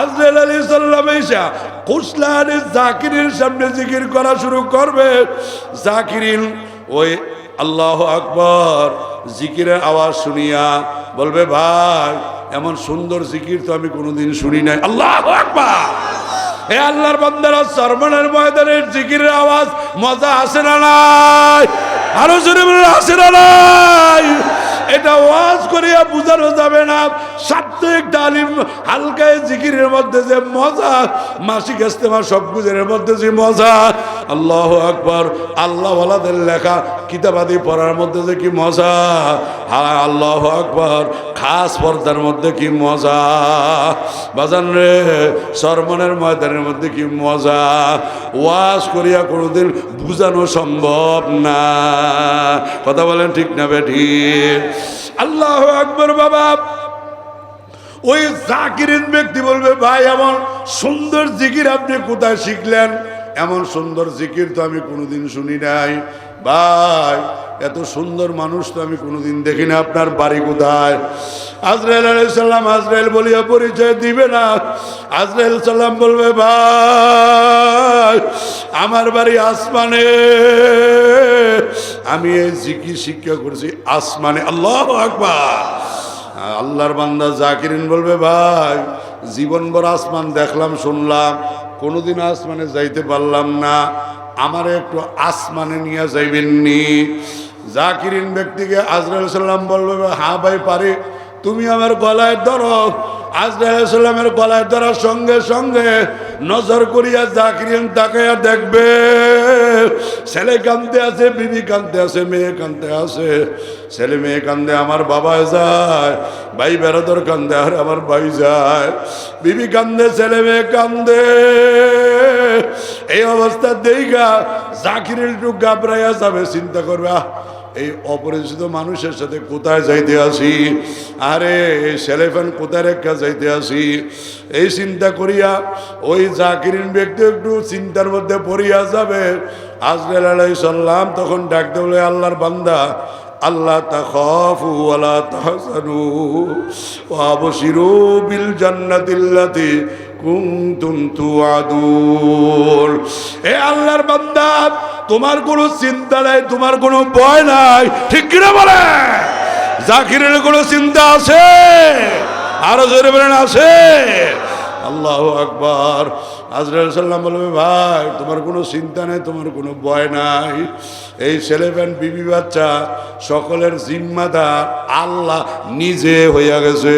আজরাইল আলী সাল্লাম এসা কুসলান জাকিরের সামনে জিকির করা শুরু করবে। জাকিরিন ওই আল্লাহ আকবর জিকিরের আওয়াজ শুনিয়া বলবে, ভাই, এমন সুন্দর জিকির তো আমি কোনোদিন শুনি নাই। আল্লাহ আকবর। হে আল্লাহর বান্দারা সরমনের ময়দানের জিকিরের আওয়াজ মজা আসে না নাই? আরও জোরে আসে না নাই? এটা ওয়াজ করিয়া বুঝানো যাবে না। সাপ্তাহিক ডালিম হালকায় জিকিরের মধ্যে যে মজা, মাসিক ইস্তেমা সব গুজের মধ্যে যে মজা। আল্লাহ আকবর আল্লাহ ওয়ালাদের লেখা কিতাবাদি পড়ার মধ্যে যে কি মজা? হ্যাঁ আল্লাহ আকবর। খাস পর্দার মধ্যে কি মজা? বাজান রে, সরমনের ময়দানের মধ্যে কি মজা? ওয়াজ করিয়া কোনোদিন বুঝানো সম্ভব না। কথা বলেন ঠিক না বেঠি? আল্লাহ আকবর বাবা। ওই জাকিরিন ব্যক্তি বলবে, ভাই, এমন সুন্দর জিকির আপনি কোথায় শিখলেন? এমন সুন্দর জিকির তো আমি কোনোদিন শুনি নাই। ভাই, এত সুন্দর মানুষ তো আমি কোনোদিন দেখি না আপনার বাড়ি কোথায়? আজরাইল আলাইসাল্লাম আজরাইল বলিয়া পরিচয় দিবে না। আজরাইল সাল্লাম বলবে, ভাই, আমার বাড়ি আসমানে। আমি এই জিকির শিক্ষা করছি আসমানে। আল্লাহ আকবার। আল্লাহর বান্দা জাকিরিন বলবে, ভাই, জীবনভর আসমান দেখলাম, শুনলাম। কোনোদিন আসমানে যাইতে পারলাম না। আমার একটু আসমানে নিয়ে যাইবেননি। জাকিরিন ব্যক্তিকে আজরাল সাল্লাম বলবে হ্যাঁ ভাই, পারে। তুমি আমার গলায় ধরো। আজরাইসাল্লামের গলায় ধরার সঙ্গে সঙ্গে নজর করিয়া জাকিরিন তাকাইয়া দেখবে, ছেলে কান্দে আছে, বিবি কান্দতে আছে, মেয়ে কান্দতে আছে। ছেলে মেয়ে কান্দে আমার বাবা যায়, ভাই বেড়াদর কান্দে আর আমার ভাই যায়। বিবি কান্দে ছেলে মেয়ে কান্দে এই অবস্থা দেখা জাকিরের একটু গাবরাইয়া যাবে, চিন্তা করবে এই অপরিচিত মানুষের সাথে কোথায় যাইতে আসি? আরে, এই সেলেফান কোথায় রেখা যাইতে আসি? এই চিন্তা করিয়া ওই জাকিরিন ব্যক্তি একটু চিন্তার মধ্যে পড়িয়া যাবে। আজরাল আলাই সাল্লাম তখন ডাকতে বলে, আল্লাহর বান্দা আল্লাহ তাখাফু ওয়ালা তাহসানু ওয়া আবশিরু বিল জান্নাতিল্লাতি কুনতুম তুআদুন। এ আল্লাহর বান্দা, তোমার কোনো চিন্তা নাই, তোমার কোনো ভয় নাই। ঠিক কিনা বলে? জাকিরের কোনো চিন্তা আছে? আরও জোরে বলেন, আছে? আল্লাহ আকবার। আজরাল সাল্লাম বলবে, ভাই, তোমার কোনো চিন্তা নেই, তোমার কোনো ভয় নাই। এই ছেলেবেন, বিবি বাচ্চা, সকলের জিম্মাদার, আল্লাহ নিজে হইয়া গেছে।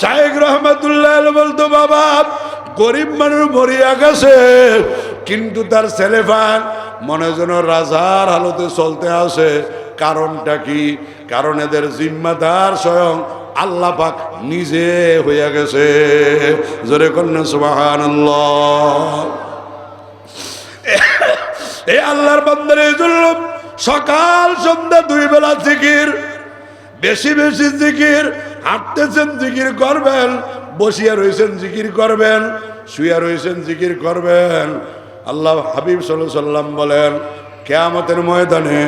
শাহেক রহমতুল্লাহ বলতো, বাবা, গরিব মানুষ মরিয়া গেছে, কিন্তু তার ছেলে ছেলেফান মনে যেন রাজার হালতে চলতে আসে কারণটা কি? কারণ এদের জিম্মাদার স্বয়ং আল্লাহ পাক নিজে হইয়া গেছে। জোরে কন্যা সুবাহান এই আল্লাহর বান্দার এই জন্য সকাল সন্ধ্যা দুই বেলা জিকির, বেশি বেশি জিকির, হাঁটতেছেন জিকির করবেন, বসিয়া রয়েছেন জিকির করবেন শুয়া রয়েছেন জিকির করবেন। আল্লাহ হাবিব সাল্লাম বলেন, কেয়ামতের ময়দানে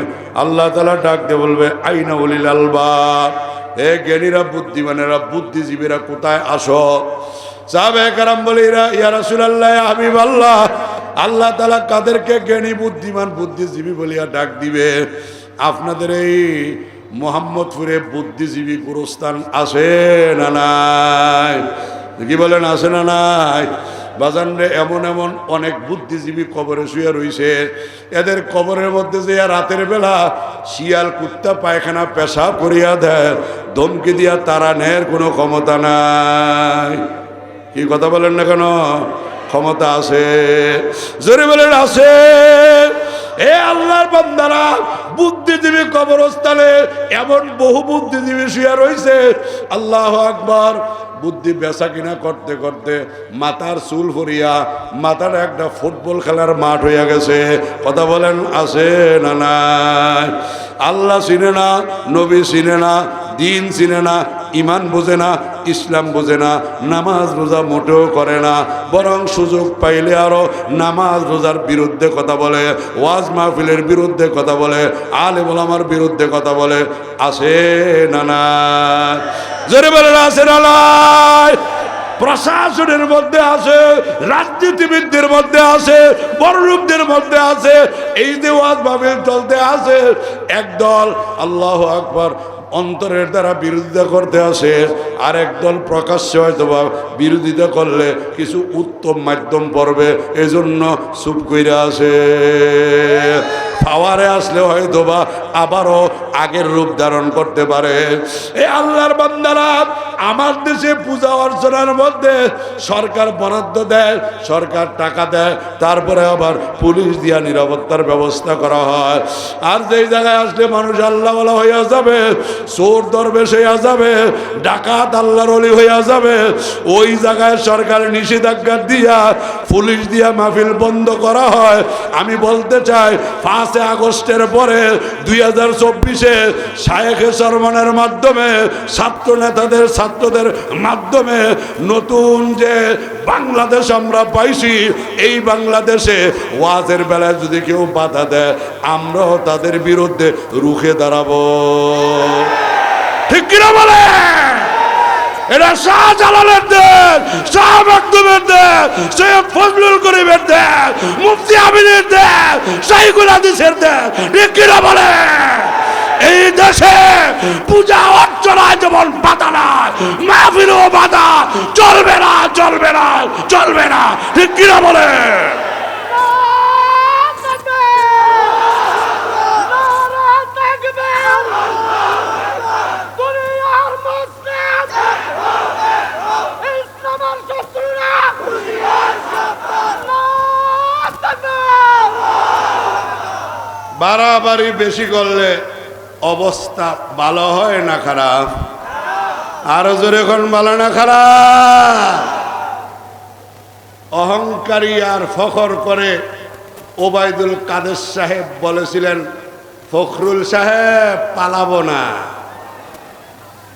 আল্লাহ তালা ডাকতে বলবে, আইনা বলিল আলবা এ জ্ঞানীরা, বুদ্ধিমানেরা, বুদ্ধিজীবীরা কোথায় আসো? সাহাবে কারাম বলে, ইরা রাসূলুল্লাহ হাবিব আল্লাহ আল্লাহ তাআলা কাদেরকে জ্ঞানী, বুদ্ধিমান, বুদ্ধিজীবী বলিয়া ডাক দিবে। আপনাদের এই মোহাম্মদপুরে বুদ্ধিজীবী গুরুস্থান আছে না নাই? কি বলেন, আছে না নাই? বাজানরে এমন এমন অনেক বুদ্ধিজীবী কবরে শুয়ে রইছে। এদের কবরের মধ্যে যে রাতের বেলা শিয়াল, কুত্তা, পায়খানা পেশা করিয়া দেয়। ধমকি দিয়া তারা নেয়ার কোনো ক্ষমতা নাই। কি কথা বলেন না কেন? ক্ষমতা আছে। জোরে বলেন, আছে। এ আল্লাহর বান্দারা বুদ্ধিজীবী কবরস্থানে এমন বহু বুদ্ধিজীবী শুয়ে রয়েছে আল্লাহ আকবার। বুদ্ধি বেচা কিনা করতে করতে মাথার চুল ফরিয়া, মাথার একটা ফুটবল খেলার মাঠ হইয়া গেছে। কথা বলেন, আছে না নাই? আল্লাহ চিনে না, নবী চিনে না, দিন চিনে না ইমান বোঝে না, ইসলাম বোঝে না, নামাজ রোজা মোটেও করে না। বরং সুযোগ পাইলে আরও নামাজ রোজার বিরুদ্ধে কথা বলে, ওয়াজ মাহফিলের বিরুদ্ধে কথা বলে আলে বলামার বিরুদ্ধে কথা বলে আসে না না জোরে বলে না আসে প্রশাসনের মধ্যে আছে, রাজনীতিবিদদের মধ্যে আছে, বড়লোকদের মধ্যে আছে, এই যে ওয়াজ ভাবে চলতে আছে একদল আল্লাহ আকবর অন্তরের দ্বারা বিরোধিতা করতে আসে আর একদল প্রকাশ্যে হয়তো বা বিরোধিতা করলে কিছু উত্তম মাধ্যম পড়বে, এজন্য চুপ কইরা আসে। পাওয়ারে আসলে হয়তো বা আবারও আগের রূপ ধারণ করতে পারে। এই আল্লাহর বান্দারা, আমার দেশে পূজা অর্চনার মধ্যে সরকার বরাদ্দ দেয়, সরকার টাকা দেয়, তারপরে আবার পুলিশ দিয়া নিরাপত্তার ব্যবস্থা করা হয়। আর যেই জায়গায় আসলে মানুষ আল্লাহ বলা হইয়া যাবে, চোর দরবেশ হইয়া যাবে, ডাকাত আল্লাহর অলি হইয়া যাবে, ওই জায়গায় সরকার নিষেধাজ্ঞা দিয়া, পুলিশ দিয়া মাহফিল বন্ধ করা হয়। আমি বলতে চাই পাঁচে আগস্টের পরে দুই হাজার চব্বিশে শায়েখে সরমানের মাধ্যমে ছাত্র নেতাদের ছাত্রদের মাধ্যমে নতুন যে বাংলাদেশ আমরা পাইছি, এই বাংলাদেশে ওয়াজের বেলায় যদি কেউ বাধা দেয়, আমরাও তাদের বিরুদ্ধে রুখে দাঁড়াবো। ঠিক কিনা বলে এটা শাহজালালের দেশ, শাহ মাকদুমের দেশ, সৈয়দ ফজলুল করিমের দেশ, মুফতি আমিনের দেশ শাহিকুল হাদিসের দেশ। ঠিক বলে? এই দেশে পূজা অর্চনায় যেমন বাধা নাই, মাহফিলও বাধা, চলবে না চলবে না চলবে না। ঠিক কিনা বলে? বাড়াবাড়ি বেশি করলে অবস্থা ভালো হয় না খারাপ? আরও জোরে এখন ভালো না খারাপ? অহংকারী আর ফখর করে ওবায়দুল কাদের সাহেব বলেছিলেন, ফখরুল সাহেব পালাবো না।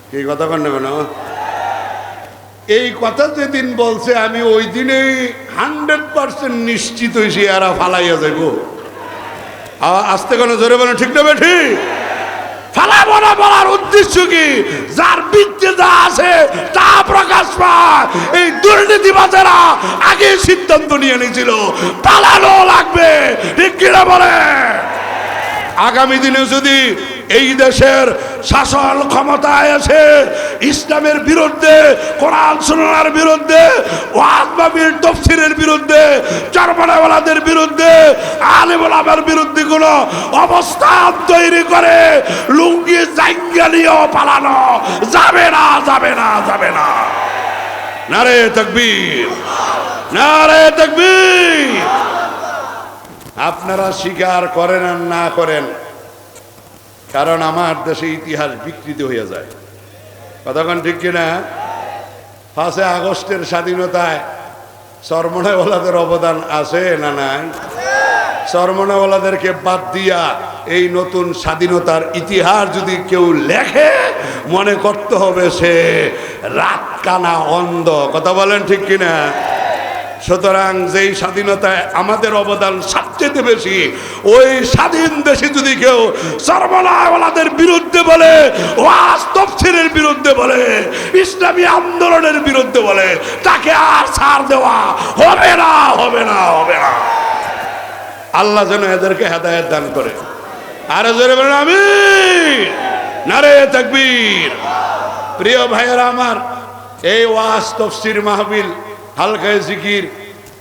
কি কথা কন নেবে না এই কথা যেদিন বলছে, আমি ওই দিনেই হান্ড্রেড পার্সেন্ট নিশ্চিত হয়েছি, এরা ফালাইয়া যাইব। আসতে কোনো জোরে বলে, ঠিক নেবে ঠিক? ফালাবো না বলার উদ্দেশ্য কি? যার বৃত্তে যা আছে তা প্রকাশ পায়। এই দুর্নীতিবাজেরা আগে সিদ্ধান্ত নিয়ে নিয়েছিল, পালানো লাগবে, ঠিক কিনা বলে? আগামী দিনে যদি এই দেশের শাসন ক্ষমতায় এসে ইসলামের বিরুদ্ধে, কোরআন, সুন্নাহর বিরুদ্ধে তফসিরের বিরুদ্ধে চরমনাওয়ালাদের বিরুদ্ধে, আলিমুলামের বিরুদ্ধে কোনো অবস্থান তৈরি করে লুঙ্গি জাঙ্গালিও পালানো যাবে না যাবে না যাবে না। নারে তকবীর নারে তকবীর। আপনারা স্বীকার করেন আর না করেন, কারণ আমার দেশে ইতিহাস বিকৃত হয়ে যায়। কতক্ষণ ঠিক কিনা? পাঁচে আগস্টের স্বাধীনতায় সরমনাওয়ালাদের অবদান আছে না নাই? সরমনাওয়ালাদেরকে বাদ দিয়া এই নতুন স্বাধীনতার ইতিহাস যদি কেউ লেখে, মনে করতে হবে সে রাত কানা অন্ধ। কথা বলেন ঠিক কিনা? সুতরাং যেই স্বাধীনতায় আমাদের অবদান সবচেয়ে বেশি, ওই স্বাধীন দেশে যদি কেউ সর্বনাওয়ালাদের বিরুদ্ধে বলে, ওয়াজ তফসিরের বিরুদ্ধে বলে, ইসলামী আন্দোলনের বিরুদ্ধে বলে, তাকে আর ছাড় দেওয়া হবে না হবে না হবে না। আল্লাহ যেন এদেরকে হেদায়ত দান করে। আরও জোরে বলেন আমি নারে তাকবীর। প্রিয় ভাইয়েরা আমার, এই ওয়াজ তফসির মাহবিল হালকায় জিকির,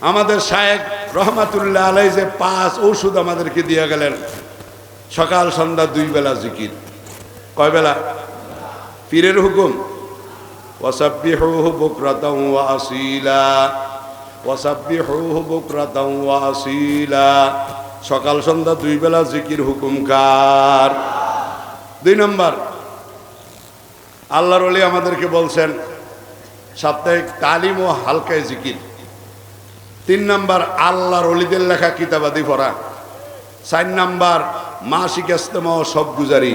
আমাদের শায়েক রহমাতুল্লাহ আলাই যে পাঁচ ওষুধ আমাদেরকে দিয়ে গেলেন। সকাল, সন্ধ্যা, দুই বেলা জিকির। কয় বেলা? পীরের হুকুম সকাল সন্ধ্যা দুই বেলা জিকির হুকুম কার? দুই নম্বর, আল্লাহর ওলি আমাদেরকে বলছেন, সাপ্তাহিক তালিম ও হালকায় জিকির। তিন নম্বর, আল্লাহর অলিদের লেখা কিতাবাদি পড়া। চার নাম্বার, মাসিক ইস্তেমা ও সব গুজারি।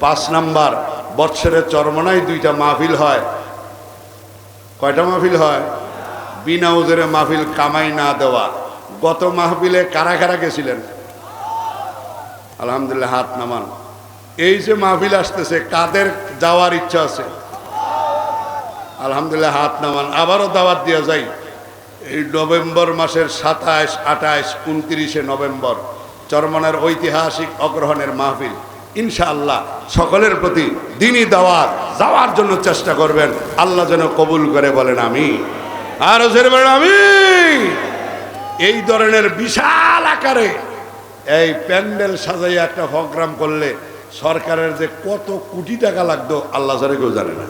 পাঁচ নাম্বার, বৎসরের চরমনায় দুইটা মাহফিল হয়। কয়টা মাহফিল হয়? বিনা উজরে মাহফিল কামাই না দেওয়া। গত মাহফিলে কারা কারা গেছিলেন? আলহামদুলিল্লাহ, হাত নামান। এই যে মাহফিল আসতেছে, কাদের যাওয়ার ইচ্ছা আছে? আলহামদুলিল্লাহ, হাত নামান। আবারও দাওয়াত দিয়ে যাই। এই নভেম্বর মাসের সাতাশ আঠাশ উনত্রিশে নভেম্বর, চরমনের ঐতিহাসিক অগ্রহণের মাহফিল। ইনশাআল্লাহ সকলের প্রতি দিনই দাওয়াত যাওয়ার জন্য চেষ্টা করবেন। আল্লাহ যেন কবুল করে বলেন আমি আর জোরে বলেন আমি এই ধরনের বিশাল আকারে এই প্যান্ডেল সাজাইয়া একটা প্রোগ্রাম করলে সরকারের যে কত কোটি টাকা লাগতো, আল্লাহ ছাড়া কেউ জানে না।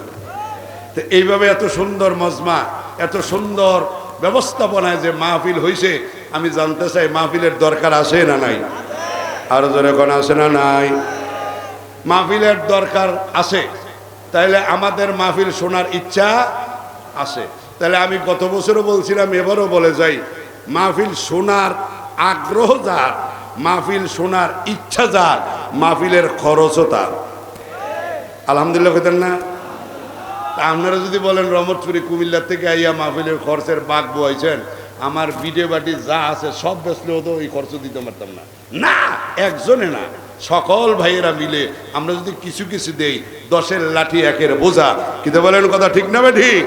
তো এইভাবে এত সুন্দর মজমা, এত সুন্দর ব্যবস্থাপনায় যে মাহফিল হয়েছে আমি জানতে চাই মাহফিলের দরকার আছে না নাই? আরও জোরে কোন আছে না নাই? মাহফিলের দরকার আছে। তাইলে আমাদের মাহফিল শোনার ইচ্ছা আছে। তাহলে আমি গত বছরও বলছিলাম, এবারও বলে যাই, মাহফিল শোনার আগ্রহ যার, মাহফিল শোনার ইচ্ছা যার, মাহফিলের খরচও তার। আলহামদুলিল্লাহ কেতেন না? আপনারা যদি বলেন, রহমতপুরি কুমিল্লার থেকে আইয়া মাহফিলের খরচের বাঘ বইছেন, আমার বিডে বাটি যা আছে সব বেসলেও তো ওই খরচ দিতে পারতাম না। না, একজনে না। সকল ভাইয়েরা মিলে আমরা যদি কিছু কিছু দেই, দশের লাঠি একের বোঝা। কিন্তু বলেন কথা ঠিক না ঠিক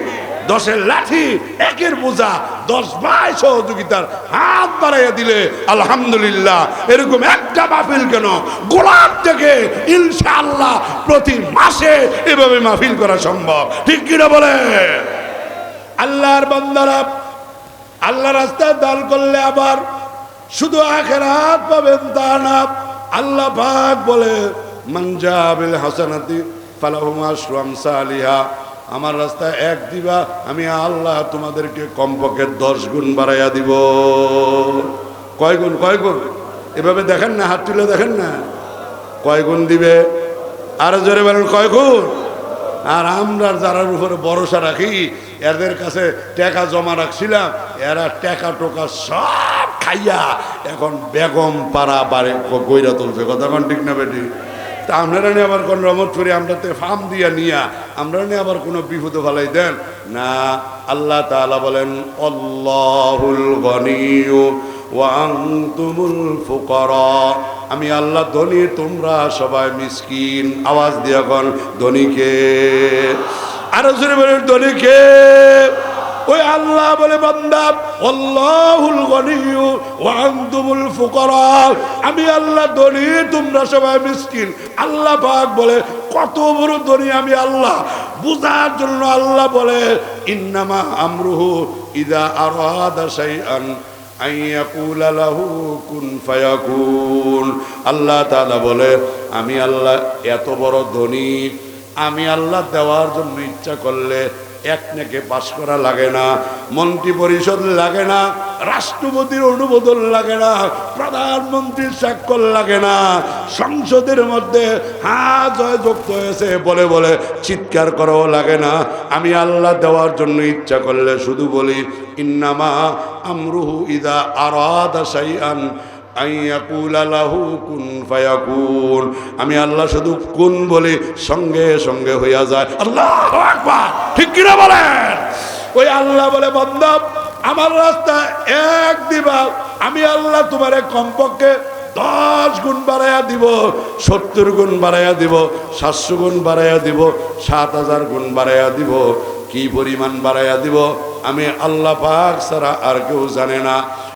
দশের লাঠি একের বোঝা, দশ ভাই সহযোগিতার হাত বাড়াইয়া দিলে আলহামদুলিল্লাহ। এরকম একটা মাহফিল কেন? গোলাপ থেকে ইনশাআল্লাহ প্রতি মাসে এভাবে মাহফিল করা সম্ভব। ঠিক কিনা বলে আল্লাহর বান্দারা আল্লাহ রাস্তায় দান করলে আবার শুধু আখেরাত পাবেন তা না। আল্লাহ পাক বলে মঞ্জাবিল হাসানাতি ফালাহুমা শ্রম সালিহা আমার রাস্তায় এক দিবা, আমি আল্লাহ তোমাদেরকে কমপক্ষে দশ গুণ বাড়াইয়া দিব। কয় গুণ কয় গুণ? এভাবে দেখেন না, হাত তুলে দেখেন না। কয় গুণ দিবে? আর জোরে বলেন, কয় গুণ? আর আমরা যারার উপরে ভরসা রাখি, এদের কাছে টাকা জমা রাখছিলাম, এরা টাকা টোকা সব খাইয়া এখন বেগম পাড়া বাড়ি গইরা তুলছে। কথা কোন ঠিক না বেটি? তা আপনারা নিয়ে আবার কোন রমত করে আমরা তো ফার্ম দিয়া নিয়া আমরা নিয়ে আবার কোনো বিপদ ভালাই দেন? না, আল্লাহ তাআলা বলেন অল্লাহুল গনিয়ু ওয়ান্তুমুল ফুকারা। আমি আল্লাহ ধনী, তোমরা সবাই মিসকিন। আওয়াজ দিয়া কন ধনীকে আরও জোরে বলে ধনীকে ওই আল্লাহ বলে, বান্দা, আল্লাহুল গনিয়ু ওয়া আনতুমুল ফুকারা। আমি আল্লাহ ধনী, তোমরা সবাই মিসকিন। আল্লাহ পাক বলে, কত বড় ধনী আমি আল্লাহ। বুঝার জন্য আল্লাহ বলে, ইন্নামা আমরুহু ইদা আরাদা শাইআন আল্লাহ তাআলা বলে, আমি আল্লাহ এত বড় ধনী, আমি আল্লাহ দেওয়ার জন্য ইচ্ছা করলে এক নেকে পাশ করা লাগে না, মন্ত্রী পরিষদ লাগে না, রাষ্ট্রপতির অনুমোদন লাগে না, প্রধানমন্ত্রীর স্বাক্ষর লাগে না, সংসদের মধ্যে হা জয় যুক্ত হয়েছে বলে বলে চিৎকার করাও লাগে না। আমি আল্লাহ দেওয়ার জন্য ইচ্ছা করলে শুধু বলি, ইন্নামা আমরুহু ইদা আরাদা ফায়াকুন আমি আল্লাহ শুধু কোন বলি, সঙ্গে সঙ্গে হইয়া যায়। আল্লাহ ঠিক কিনা বলেন? ওই আল্লাহ বলে বন্ধব আমার রাস্তা এক দিবা আমি আল্লাহ তোমার কমপক্ষে দশ গুণ বাড়াইয়া দিব, সত্তর গুণ বাড়াইয়া দিব, সাতশো গুণ বাড়াইয়া দিব, সাত হাজার গুণ বাড়াইয়া দিব, কি পরিমাণ বাড়াইয়া দিব, আমি আল্লাহ পাক ছাড়া আর কেউ জানে না।